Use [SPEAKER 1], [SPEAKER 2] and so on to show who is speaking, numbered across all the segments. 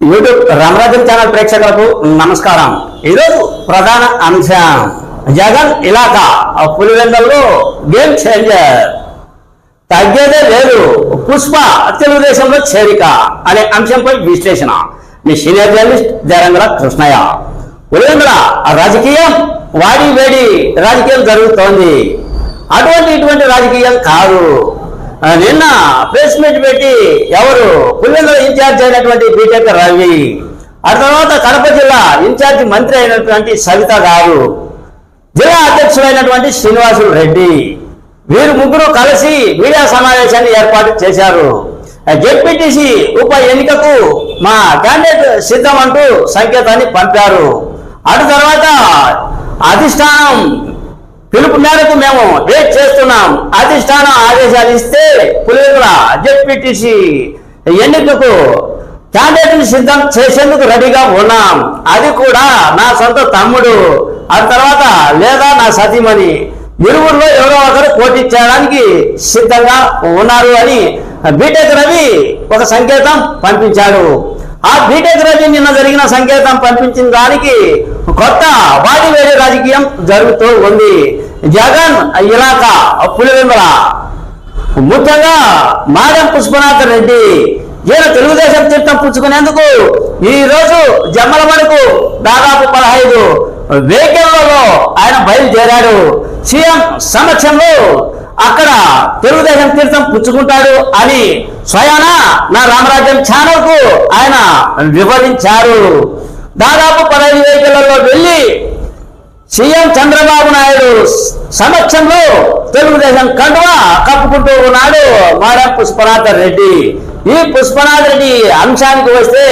[SPEAKER 1] YouTube Ramarajan channel ప్రేక్షకులకు నమస్కారం. ఈరోజు ప్రధాన అంశం జగన్ ఇలాకా పులివెందల్లో గేమ్ చేంజర్. తగ్గేదే లేదు. పుష్ప తెలుగుదేశంలో చేరిక అనే అంశంపై విశ్లేషణ. మీ సీనియర్ జర్నలిస్ట్ జరంగల కృష్ణయ్య. పులివెందుల రాజకీయం వాడి వేడి రాజకీయం జరుగుతోంది. అటువంటి ఇటువంటి రాజకీయం కాదు. నిన్న ప్రెస్ మీట్ పెట్టి ఎవరు పులివెందుల ఇన్ఛార్జ్ అయినటువంటి బీటెక్ రవి ఆ తర్వాత కడప జిల్లా ఇన్ఛార్జ్ మంత్రి అయినటువంటి సవిత గారు జిల్లా అధ్యక్షుడైనటువంటి శ్రీనివాసులు రెడ్డి వీరు ముగ్గురు కలిసి మీడియా సమావేశాన్ని ఏర్పాటు చేశారు. జెడ్పీటీసీ ఉప ఎన్నికకు మా క్యాండిడేట్ సిద్ధం అంటూ సంకేతాన్ని పంపారు. అటు తర్వాత అధిష్టానం పిలుపు మేరకు మేము వెయిట్ చేస్తున్నాం. అధిష్టానం ఆదేశాలు ఇస్తే పులివెందుల జెడ్పీటీసీ ఎన్నికకు క్యాండిడేట్ సిద్ధం చేసేందుకు రెడీగా ఉన్నాం. అది కూడా నా సొంత తమ్ముడు ఆ తర్వాత లేదా నా సతీమణి. ఇరువురులో ఎవరో ఒకరు పోటీ చేయడానికి సిద్ధంగా ఉన్నారు అని బీటెక్ రవి ఒక సంకేతం పంపించాడు. ఆ బీటెక్ రవి నిన్న జరిగిన సంకేతం పంపించిన దానికి కొత్త వాడి వేరే రాజకీయం జరుగుతూ ఉంది. జగన్ ఇలాకా పులివెందుల ముఖ్యంగా మాదం పుష్పనాథ్ రెడ్డి ఈయన తెలుగుదేశం చిత్తం పుచ్చుకునేందుకు ఈ రోజు జమ్మల వరకు దాదాపు పదహైదు వెహికల్లలో ఆయన బయలుదేరాడు. సీఎం సమక్షంలో అక్కడ తెలుగుదేశం తీర్థం పుచ్చుకుంటాడు అని స్వయాన నా రామరాజ్యం ఛానల్కు ఆయన వివరించారు. దాదాపు పదహైదు వెహికల్లలో వెళ్ళి సీఎం చంద్రబాబు నాయుడు సమక్షంలో తెలుగుదేశం కండువా కప్పుకుంటూ ఉన్నాడు మారా పుష్పనాథ రెడ్డి. ఈ పుష్పనాథ్ రెడ్డి అంశానికి వస్తే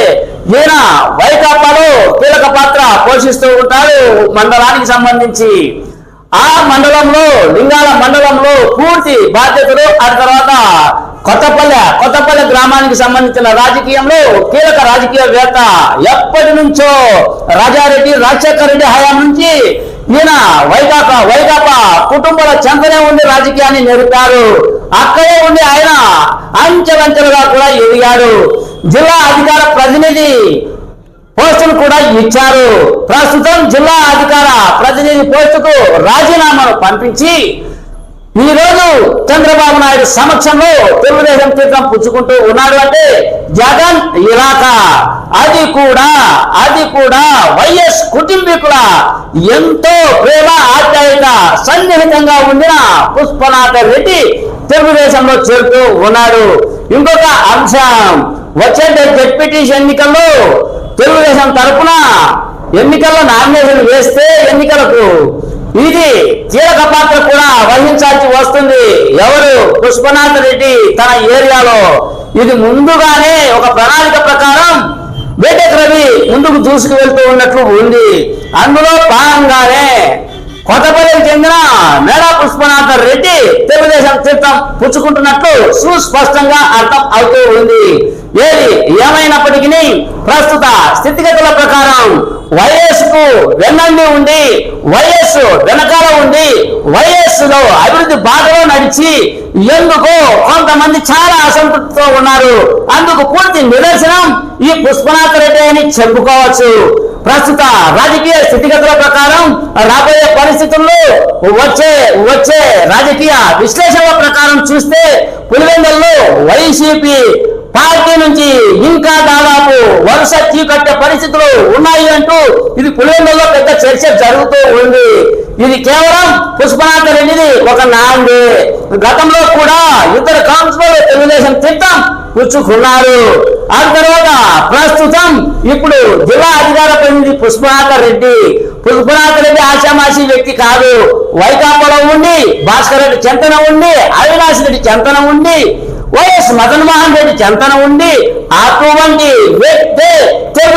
[SPEAKER 1] ఈయన వైకాపాలో కీలక పాత్ర పోషిస్తూ ఉంటాడు మండలానికి సంబంధించి. ఆ మండలంలో లింగాల మండలంలో పూర్తి బాధ్యతలు ఆ తర్వాత కొత్తపల్లె కొత్తపల్లె గ్రామానికి సంబంధించిన రాజకీయంలో కీలక రాజకీయవేత్త ఎప్పటి నుంచో రాజారెడ్డి రాజశేఖర రెడ్డి హయాం నుంచి ఈయన వైకాపా వైకాపా కుటుంబాల చెంతనే ఉండి రాజకీయాన్ని నెరిపారు అక్కడే ఉండి ఆయన అంచెలంచెలుగా కూడా ఎదిగాడు. జిల్లా అధికార ప్రతినిధి పోస్టులు కూడా ఇచ్చారు. ప్రస్తుతం జిల్లా అధికార ప్రతినిధి పోస్టుకు రాజీనామాను పంపించి ఈ రోజు చంద్రబాబు నాయుడు సమక్షంలో తెలుగుదేశం తీర్థం పుచ్చుకుంటూ ఉన్నాడు అంటే జగన్ ఇలాకా. అది కూడా అది కూడా వైఎస్ కుటుంబీకుల ఎంతో ప్రేమ ఆప్యాయత సన్నిహితంగా ఉండిన పుష్పనాథ రెడ్డి తెలుగుదేశంలో చేరుతూ ఉన్నాడు. ఇంకొక అంశం వచ్చే జెడ్పీటీసీ ఎన్నికల్లో తెలుగుదేశం తరఫున ఎన్నికల్లో నామినేషన్ వేస్తే ఎన్నికలకు ఇది కీలక పాత్ర కూడా వహించాల్సి వస్తుంది. ఎవరు? పుష్పనాథ రెడ్డి తన ఏరియాలో. ఇది ముందుగానే ఒక ప్రణాళిక ప్రకారం బేటెక్ రవి ముందుకు దూసుకు వెళ్తూ ఉన్నట్లు ఉంది. అందులో భాగంగానే కొత్తపల్లికి చెందిన మేడా పుష్పనాథ రెడ్డి తెలుగుదేశం తీర్థం పుచ్చుకుంటున్నట్లు సుస్పష్టంగా అర్థం అవుతూ ఉంది. ఏది ఏమైనప్పటికీ ప్రస్తుత స్థితిగతుల ప్రకారం వైఎస్ వైఎస్కు వెన్నండి ఉండి వైఎస్ వెనకాల ఉండి వైఎస్లో అభివృద్ధి బాటలో నడిచి ఎందుకు కొంతమంది చాలా అసంతృప్తితో ఉన్నారు. అందుకు పూర్తి నిదర్శనం ఈ పుష్పనాథ రెడ్డి అని చెప్పుకోవచ్చు. ప్రస్తుత రాజకీయ స్థితిగతుల ప్రకారం రాబోయే పరిస్థితుల్లో వచ్చే వచ్చే రాజకీయ విశ్లేషణల ప్రకారం చూస్తే పులివెందుల్లో వైసీపీ పార్టీ నుంచి ఇంకా దాదాపు వరుస పరిస్థితులు ఉన్నాయి అంటూ ఇది పులివెందుల్లో పెద్ద చర్చ జరుగుతూ ఉంది. ఇది కేవలం పుష్పనాథ రెడ్డిది ఒక నాంది గతంలో కూడా ఇద్దరు కౌన్సిలర్లు తెలుగుదేశం తిట్టం పుచ్చుకున్నారు. ఆ తర్వాత ప్రస్తుతం ఇప్పుడు జిల్లా అధికార ప్రతినిధి పుష్పనాథ రెడ్డి పుష్పనాథ రెడ్డి ఆశామాషి వ్యక్తి కాదు. వైకాపాలో ఉండి భాస్కర్ రెడ్డి చెంతన ఉండి అవినాష్ రెడ్డి చెంతన ఉండి వైఎస్ మదన్ మోహన్ రెడ్డి చెంతన ఉండి అటువంటి వ్యక్తి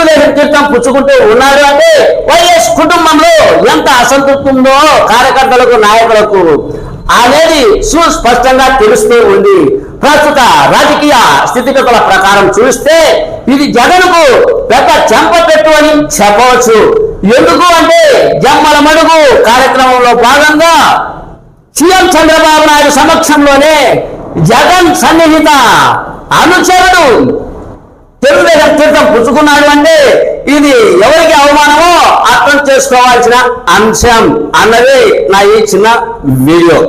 [SPEAKER 1] తెలుగుదేశం తీర్థం పుచ్చుకుంటూ ఉన్నాడు అంటే వైఎస్ కుటుంబంలో ఎంత అసంతృప్తి ఉందో కార్యకర్తలకు నాయకులకు అనేది సుస్పష్టంగా తెలుస్తూ ఉంది. ప్రస్తుత రాజకీయ స్థితిగతుల ప్రకారం చూస్తే ఇది జగన్కు పెద్ద చెంప పెట్టు అని చెప్పవచ్చు. ఎందుకు అంటే జమ్మల మడుగు కార్యక్రమంలో భాగంగా సీఎం చంద్రబాబు నాయుడు సమక్షంలోనే జగన్ సన్నిహిత అనుచరుడు తెలుగుదేశం పుచ్చుకున్నాడు అంటే ఇది ఎవరికి అవమానమో అర్థం చేసుకోవాల్సిన అంశం అన్నది నా ఈ చిన్న వీడియో.